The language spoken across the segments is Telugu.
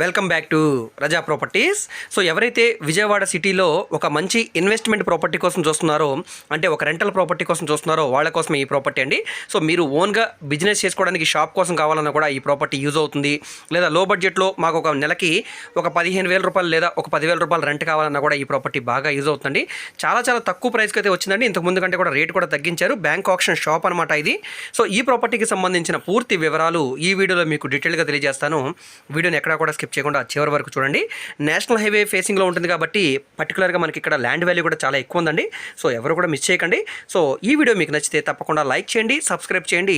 Welcome back to Raza properties. So ఎవరైతే విజయవాడ సిటీలో ఒక మంచి ఇన్వెస్ట్మెంట్ ప్రాపర్టీ కోసం చూస్తున్నారో అంటే ఒక రెంటల్ ప్రాపర్టీ కోసం చూస్తున్నారో వాళ్ళ కోసం ఈ ప్రాపర్టీ అండి. సో మీరు ఓన్గా బిజినెస్ చేసుకోవడానికి షాప్ కోసం కావాలన్నా కూడా ఈ ప్రాపర్టీ యూజ్ అవుతుంది. లేదా లో బడ్జెట్లో మాకు ఒక నెలకి ఒక పదిహేను వేల రూపాయలు లేదా ఒక పదివేల రూపాయలు రెంట్ కావాలన్నా కూడా ఈ ప్రాపర్టీ బాగా యూజ్ అవుతుంది. చాలా చాలా తక్కువ ప్రైస్కి అయితే వచ్చిందండి. ఇంతకు ముందు కంటే కూడా రేట్ కూడా తగ్గించారు. బ్యాంక్ ఆప్షన్ షాప్ అనమాట ఇది. సో ఈ ప్రాపర్టీకి సంబంధించిన పూర్తి వివరాలు ఈ వీడియోలో మీకు డీటెయిల్గా తెలియజేస్తాను. వీడియోని ఎక్కడా కూడా స్కిప్ చేయకుండా చివరి వరకు చూడండి. నేషనల్ హైవే ఫేసింగ్లో ఉంటుంది కాబట్టి పర్టికులర్గా మనకి ఇక్కడ ల్యాండ్ వాల్యూ కూడా చాలా ఎక్కువ ఉందండి. సో ఎవరు కూడా మిస్ చేయకండి. సో ఈ వీడియో మీకు నచ్చితే తప్పకుండా లైక్ చేయండి సబ్స్క్రైబ్ చేయండి.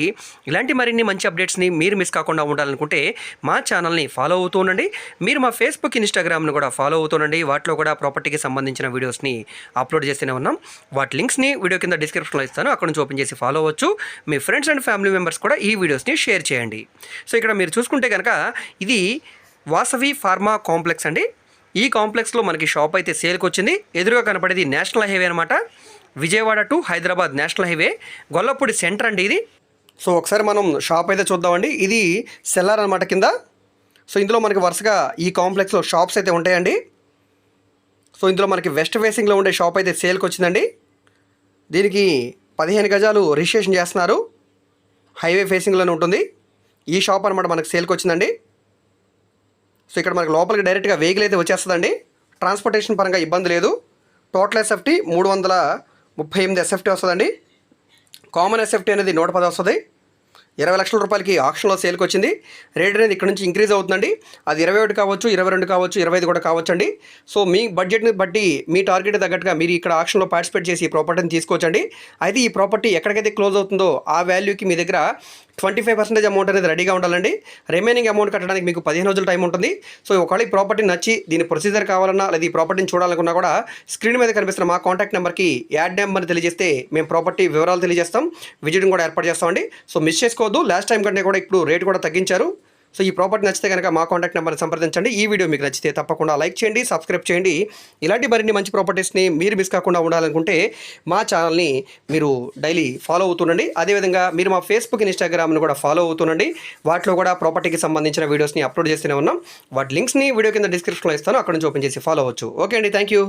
ఇలాంటి మరిన్ని మంచి అప్డేట్స్ని మీరు మిస్ కాకుండా ఉండాలనుకుంటే మా ఛానల్ని ఫాలో అవుతూ ఉండండి. మీరు మా ఫేస్బుక్ ఇన్స్టాగ్రామ్ను కూడా ఫాలో అవుతుండండి వాటిలో కూడా ప్రాపర్టీకి సంబంధించిన వీడియోస్ని అప్లోడ్ చేస్తూనే ఉన్నాం. వాటి లింక్స్ని వీడియో కింద డిస్క్రిప్షన్లో ఇస్తాను. అక్కడ నుంచి ఓపెన్ చేసి ఫాలో అవ్వచ్చు. మీ ఫ్రెండ్స్ అండ్ ఫ్యామిలీ మెంబర్స్ కూడా ఈ వీడియోస్ని షేర్ చేయండి. సో ఇక్కడ మీరు చూసుకుంటే కనుక ఇది వాసవి ఫార్మా కాంప్లెక్స్ అండి. ఈ కాంప్లెక్స్లో మనకి షాప్ అయితే సేల్కి వచ్చింది ఎదురుగా కనపడేది నేషనల్ హైవే అనమాట Vijayawada to Hyderabad national highway. Gollapudi centre అండి ఇది. సో ఒకసారి మనం షాప్ అయితే చూద్దామండి. ఇది సెల్లార్ అనమాట కింద. సో ఇందులో మనకి వరుసగా ఈ కాంప్లెక్స్లో షాప్స్ అయితే ఉంటాయండి. సో ఇందులో మనకి వెస్ట్ ఫేసింగ్లో ఉండే షాప్ అయితే సేల్కి వచ్చిందండి దీనికి పదిహేను గజాలు రిజిస్ట్రేషన్ చేస్తున్నారు. హైవే ఫేసింగ్లోనే ఉంటుంది. ఈ షాప్ అనమాట మనకి సేల్కి వచ్చిందండి సో ఇక్కడ మనకి లోపలికి డైరెక్ట్గా వెహికల్ అయితే వచ్చేస్తుందండి. ట్రాన్స్పోర్టేషన్ పరంగా ఇబ్బంది లేదు. టోటల్ ఎస్ఎఫ్టీ మూడు వందల ముప్పై ఎనిమిది ఎస్ఎఫ్టీ వస్తుందండి. కామన్ ఎస్ఎఫ్టీ అనేది నూట పది వస్తుంది. ఇరవై లక్షల రూపాయలకి ఆప్షన్లో సేల్కి వచ్చింది రేట్ అనేది ఇక్కడ నుంచి ఇంక్రీజ్ అవుతుందండి. అది ఇరవై ఒకటి కావచ్చు ఇరవై రెండు కావచ్చు ఇరవై ఐదు కూడా కావచ్చు అండి సో మీ బడ్జెట్ని బట్టి మీ టార్గెట్ తగ్గట్టుగా మీరు ఇక్కడ ఆప్షన్లో పార్టిసిపేట్ చేసి ఈ ప్రాపర్టీని తీసుకోవచ్చండి. అయితే ఈ ప్రాపర్టీ ఎక్కడికైతే క్లోజ్ అవుతుందో ఆ వాల్యూకి మీ దగ్గర ట్వంటీ ఫైవ్ పర్సెంటేజ్ అమౌంట్ అనేది రెడీగా ఉండాలండి. రిమైనింగ్ అమౌంట్ కట్టడానికి మీకు పదిహేను రోజుల టైం ఉంటుంది. సో ఒకవేళ ఈ ప్రాపర్టీ నచ్చి దీని ప్రొసీజర్ కావాలన్నా లేదా ఈ ప్రాపర్టీని చూడాలనుకున్నా కూడా స్క్రీన్ మీద కనిపిస్తున్న మా కాంటాక్ట్ నెంబర్కి యాడ్ నెంబర్ని తెలియజేస్తే మేము ప్రాపర్టీ వివరాలు తెలియజేస్తాం. విజిటింగ్ కూడా ఏర్పాటు చేస్తామండి. సో మిస్ చేసుకోవద్దు. లాస్ట్ టైం కంటే కూడా ఇప్పుడు రేట్ కూడా తగ్గించారు. సో ఈ ప్రాపర్టీ నచ్చితే కనుక మా కాంటాక్ట్ నెంబర్ని సంప్రదించండి. ఈ వీడియో మీకు నచ్చితే తప్పకుండా లైక్ చేయండి సబ్స్క్రైబ్ చేయండి. ఇలాంటి మరిన్ని మంచి ప్రాపర్టీస్ని మీరు మిస్ కాకుండా ఉండాలనుకుంటే మా ఛానల్ని మీరు డైలీ ఫాలో అవుతుండండి. అదేవిధంగా మీరు మా ఫేస్బుక్ ఇన్స్టాగ్రామ్ని కూడా ఫాలో అవుతుండండి. వాటిలో కూడా ప్రాపర్టీకి సంబంధించిన వీడియోస్ని అప్లోడ్ చేస్తూనే ఉన్నాం. వాటి లింక్స్ని వీడియో కింద డిస్క్రిప్షన్లో ఇస్తాను. అక్కడ నుంచి ఓపెన్ చేసి ఫాలో అవ్వచ్చు. ఓకే అండి థ్యాంక్ యూ